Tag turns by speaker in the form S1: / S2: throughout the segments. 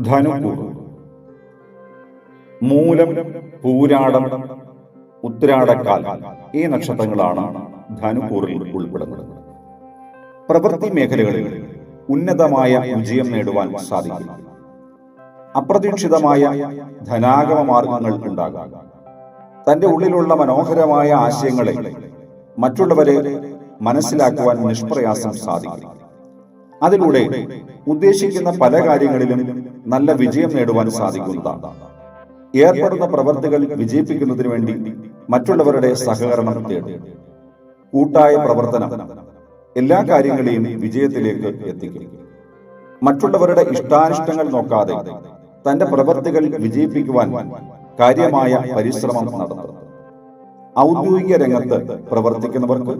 S1: ധനുക്കൂർ മൂലം പൂരാടം ഉത്തരാടക്കാൽ ഈ നക്ഷത്രങ്ങളാണ് ധനുക്കൂറിൽ ഉൾപ്പെടുന്നത്. പ്രവൃത്തി മേഖലകളിൽ ഉന്നതമായ വിജയം നേടുവാൻ സാധിക്കും അപ്രതീക്ഷിതമായ ധനാഗമ മാർഗങ്ങൾ ഉണ്ടാകാം. തന്റെ ഉള്ളിലുള്ള മനോഹരമായ ആശയങ്ങളെ മറ്റുള്ളവരെ മനസ്സിലാക്കുവാൻ നിഷ്പ്രയാസം സാധിക്കും. അതിലൂടെ ഉദ്ദേശിക്കുന്ന പല കാര്യങ്ങളിലും നല്ല വിജയം നേടുവാൻ സാധിക്കുന്നതാണ്. ഏർപ്പെടുന്ന പ്രവർത്തികൾ വിജയിപ്പിക്കുന്നതിന് വേണ്ടി മറ്റുള്ളവരുടെ സഹകരണം തേടും കൂട്ടായ പ്രവർത്തനം എല്ലാ കാര്യങ്ങളെയും വിജയത്തിലേക്ക് എത്തിക്കും. മറ്റുള്ളവരുടെ ഇഷ്ടാനിഷ്ടങ്ങൾ നോക്കാതെ തന്റെ പ്രവർത്തികൾ വിജയിപ്പിക്കുവാൻ കാര്യമായ പരിശ്രമം നടത്തും ഔദ്യോഗിക രംഗത്ത് പ്രവർത്തിക്കുന്നവർക്ക്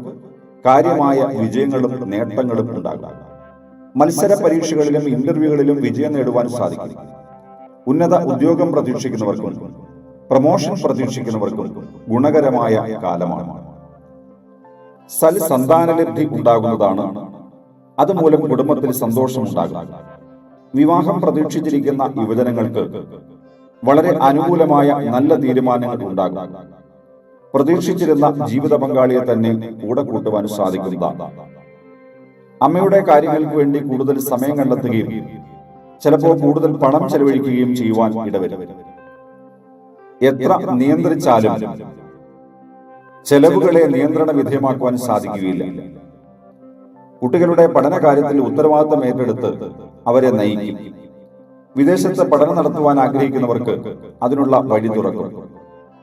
S1: കാര്യമായ വിജയങ്ങളും നേട്ടങ്ങളും ഉണ്ടാകും. മത്സര പരീക്ഷകളിലും ഇന്റർവ്യൂകളിലും വിജയം നേടുവാൻ സാധിക്കും. ഉന്നത ഉദ്യോഗം പ്രതീക്ഷിക്കുന്നവർക്കും പ്രമോഷൻ പ്രതീക്ഷിക്കുന്നവർക്കും ഗുണകരമായ കാലമാണ്. സൽ സന്താനലബ്ധി ഉണ്ടാകുന്നതാണ്. അതുമൂലം കുടുംബത്തിൽ സന്തോഷമുണ്ടാകും വിവാഹം പ്രതീക്ഷിച്ചിരിക്കുന്ന യുവജനങ്ങൾക്ക് വളരെ അനുകൂലമായ നല്ല തീരുമാനങ്ങൾ ഉണ്ടാകും. പ്രതീക്ഷിച്ചിരുന്ന ജീവിത പങ്കാളിയെ തന്നെ കൂടെ കൂട്ടുവാൻ സാധിക്കുന്നതാണ്. അമ്മയുടെ കാര്യങ്ങൾക്ക് വേണ്ടി കൂടുതൽ സമയം കണ്ടെത്തുകയും ചിലപ്പോൾ കൂടുതൽ പണം ചെലവഴിക്കുകയും ചെയ്യുവാൻ ഇടവരും. എത്ര നിയന്ത്രിച്ചാലും ചെലവുകളെ നിയന്ത്രണ വിധേയമാക്കുവാൻ സാധിക്കുകയില്ല. കുട്ടികളുടെ പഠന കാര്യത്തിൽ ഉത്തരവാദിത്തം ഏറ്റെടുത്ത് അവരെ നയിക്കും. വിദേശത്ത് പഠനം നടത്തുവാൻ ആഗ്രഹിക്കുന്നവർക്ക് അതിനുള്ള വഴി തുറക്കും.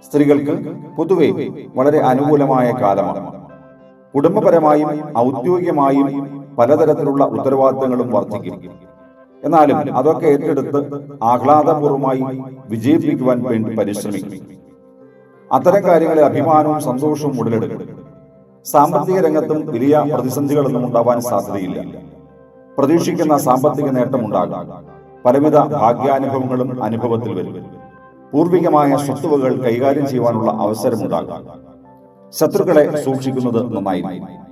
S1: സ്ത്രീകൾക്ക് പൊതുവെ വളരെ അനുകൂലമായ കാലമാണ്. കുടുംബപരമായും ഔദ്യോഗികമായും പലതരത്തിലുള്ള ഉത്തരവാദിത്തങ്ങളും വർദ്ധിക്കും എന്നാലും അതൊക്കെ ഏറ്റെടുത്ത് ആഹ്ലാദപൂർവമായി വിജയിപ്പിക്കുവാൻ വേണ്ടി പരിശ്രമിക്കും. അത്തരം കാര്യങ്ങളിൽ അഭിമാനവും സന്തോഷവും ഉടലെടുക്കും. സാമ്പത്തിക രംഗത്തും വലിയ പ്രതിസന്ധികളൊന്നും ഉണ്ടാവാൻ സാധ്യതയില്ല. പ്രതീക്ഷിക്കുന്ന സാമ്പത്തിക നേട്ടം ഉണ്ടാകാം. പലവിധ ഭാഗ്യാനുഭവങ്ങളും അനുഭവത്തിൽ വരും. പൂർവികമായ സ്വത്തുവകൾ കൈകാര്യം ചെയ്യുവാനുള്ള അവസരമുണ്ടാകാം. ശത്രുക്കളെ സൂക്ഷിക്കുന്നത് നന്നായിരിക്കും.